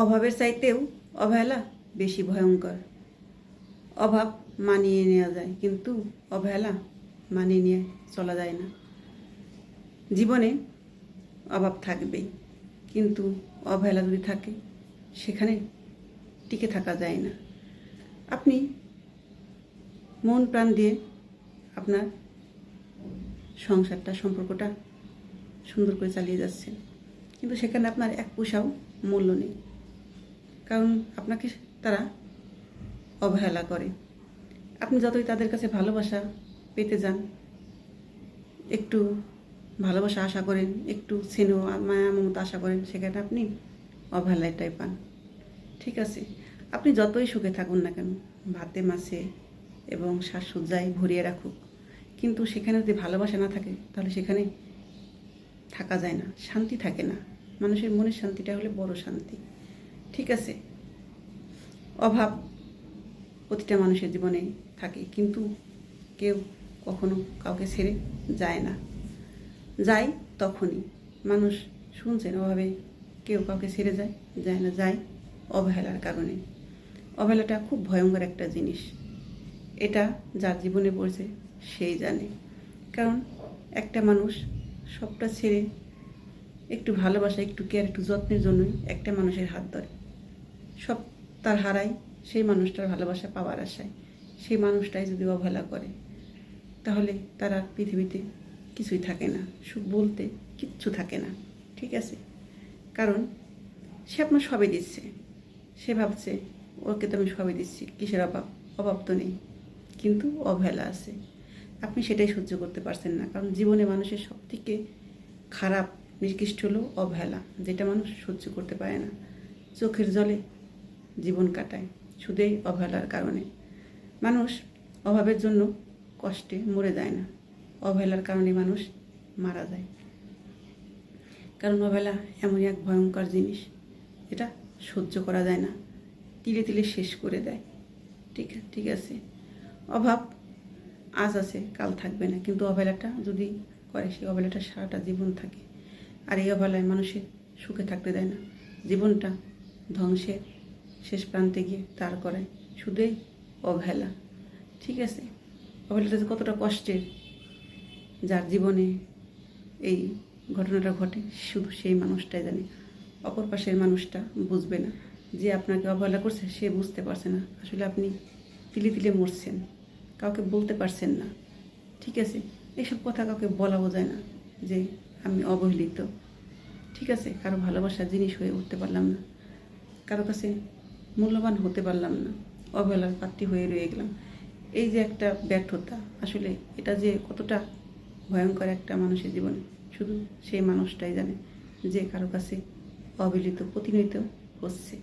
অভাবের চাইতেও অবহেলা বেশি ভয়ঙ্কর। অভাব মানিয়ে নেওয়া যায়, কিন্তু অবহেলা মানিয়ে নিয়ে চলা যায় না। জীবনে অভাব থাকবেই, কিন্তু অবহেলা যদি থাকে, সেখানে টিকে থাকা যায় না। আপনি মন প্রাণ দিয়ে আপনার সংসারটা, সম্পর্কটা সুন্দর করে চালিয়ে যাচ্ছেন, কিন্তু সেখানে আপনার এক পয়সাও মূল্য নেই। কারণ আপনাকে তারা অবহেলা করে। আপনি যতই তাদের কাছে ভালোবাসা পেতে যান, একটু ভালোবাসা আশা করেন, একটু স্নেহ, মায়া, মমতা আশা করেন, সেখানে আপনি অবহেলাটাই পান। ঠিক আছে, আপনি যতই সুখে থাকুন না কেন, ভাতে, মাছে এবং সাজসজ্জায় ভরিয়ে রাখুক। কিন্তু সেখানে যদি ভালোবাসা না থাকে, তাহলে সেখানে থাকা যায় না, শান্তি থাকে না। মানুষের মনের শান্তিটা হলে বড় শান্তি। ঠিক আছে। অভাব প্রতিটা মানুষের জীবনে থাকে, কিন্তু কেউ কখনো কাউকে ছেড়ে যায় না। যায় তখনই। মানুষ শুনছেন অভাবে কেউ কাউকে ছেড়ে যায় যায় না, যায় অবহেলার কারণে। অবহেলাটা খুব ভয়ঙ্কর একটা জিনিস। এটা যার জীবনে পড়ছে, সেই জানে। কারণ একটা মানুষ সবটা ছেড়ে একটু ভালোবাসা, একটু কেয়ার একটু যত্নের জন্যই একটা মানুষের হাত ধরে। সব তার হারায়, সেই মানুষটার ভালোবাসা পাওয়ার আশায়। সেই মানুষটাই যদি অবহেলা করে, তাহলে তার পৃথিবীতে কিছুই থাকে না। সুখ বলতে কিচ্ছু থাকে না। ঠিক আছে? কারণ সে আপনার সবই দিচ্ছে। সে ভাবছে, ওকে তো আমি সবই দিচ্ছি, কিসের অভাব? অভাব তো নেই। কিন্তু অবহেলা আছে। আপনি সেটাই সহ্য করতে পারছেন না। কারণ জীবনে মানুষের সব থেকে খারাপ, নিকৃষ্ট হলো অবহেলা, যেটা মানুষ সহ্য করতে পারে না। চোখের জলে জীবন কাটায় শুধুই অবহেলার কারণে। মানুষ অভাবের জন্য কষ্টে মরে যায় না। অবহেলার কারণে মানুষ মারা যায়। কারণ অবহেলা এমনই এক ভয়ঙ্কর জিনিস এটা সহ্য করা যায় না, তিলে তিলে শেষ করে দেয়। ঠিক ঠিক আছে। অভাব আজ আছে, কাল থাকবে না। কিন্তু অবহেলাটা যদি করে, সেই অবহেলাটা সারাটা জীবন থাকে। আর এই অবহেলায় মানুষের সুখে থাকতে দেয় না। জীবনটা ধ্বংসের শেষ প্রান্তে গিয়ে তার করায় শুধুই অবহেলা। ঠিক আছে? অবহেলাটা কতটা কষ্টের। যার জীবনে এই ঘটনাটা ঘটে, শুধু সেই মানুষটাই জানে। অপর পাশের মানুষটা বুঝবে না। যে আপনাকে অবহেলা করছে, সে বুঝতে পারছে না। আসলে আপনি তিলে তিলে মরছেন। কাউকে বলতে পারছেন না। ঠিক আছে? এইসব কথা কাউকে বলাও যায় না যে আমি অবহেলিত। ঠিক আছে? কারও ভালোবাসার জিনিস হয়ে উঠতে পারলাম না। কারও কাছে মূল্যবান হতে পারলাম না। অবহেলার পাত্রী হয়ে রয়ে গেলাম। এই যে একটা ব্যর্থতা, আসলে এটা যে কতটা ভয়ঙ্কর একটা মানুষের জীবনে, শুধু সেই মানুষটাই জানে যে কারও কাছে অবহেলিত, প্রতিনিয়ত হচ্ছে।